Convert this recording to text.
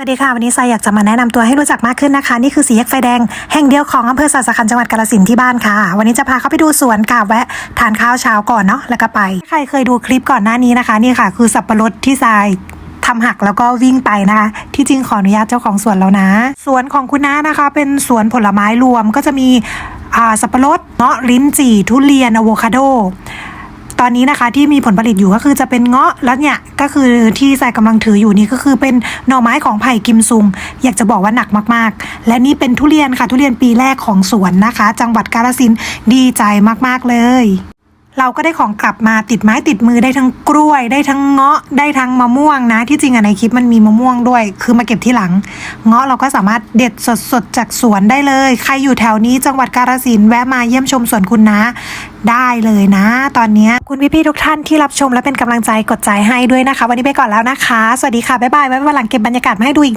สวัสดีค่ะวันนี้ทรายอยากจะมาแนะนำตัวให้รู้จักมากขึ้นนะคะ นี่คือสีแยกไฟแดงแห่งเดียวของอำเภอสัสขันจังหวัดกาฬสินธุ์ที่บ้านค่ะ วันนี้จะพาเข้าไปดูสวนค่ะแวะทานข้าวเช้าก่อนเนาะแล้วก็ไป ใครเคยดูคลิปก่อนหน้านี้นะคะ นี่ค่ะ คือสับปะรดที่ทรายทำหักแล้วก็วิ่งไปนะคะ ที่จริงขออนุญาตเจ้าของสวนแล้วนะ สวนของคุณน้านะคะ เป็นสวนผลไม้รวมก็จะมีสับปะรดเงาะลิ้นจี่ทุเรียนอะโวคาโด ตอนนี้นะคะที่มีผลผลิตอยู่ก็คือจะเป็นเงาะแล้วเนี่ยก็คือที่ใส่กำลังถืออยู่นี่ก็คือเป็นหน่อไม้ของไผ่กิมซุง อยากจะบอกว่าหนักมากๆ และนี่เป็นทุเรียนค่ะทุเรียนปีแรกของสวนนะคะ จังหวัดกาฬสินดีใจมากๆเลย เราก็ได้ของกลับมาติดไม้ติดมือได้ทั้งกล้วย ได้ทั้งเงาะได้ทั้งมะม่วงนะ ที่จริงอะในคลิปมันมีมะม่วงด้วย คือมาเก็บที่หลัง เงาะเราก็สามารถเด็ดสดๆจากสวนได้เลย ใครอยู่แถวนี้จังหวัดกาฬสินธุ์แวะมาเยี่ยมชมสวนคุณนะ ได้เลยนะ ตอนนี้คุณพี่ๆทุกท่านที่รับชมและเป็นกำลังใจกดใจให้ด้วยนะคะ วันนี้ไปก่อนแล้วนะคะ สวัสดีค่ะบ๊ายบายไว้วันหลังเก็บบรรยากาศมาให้ดูอีก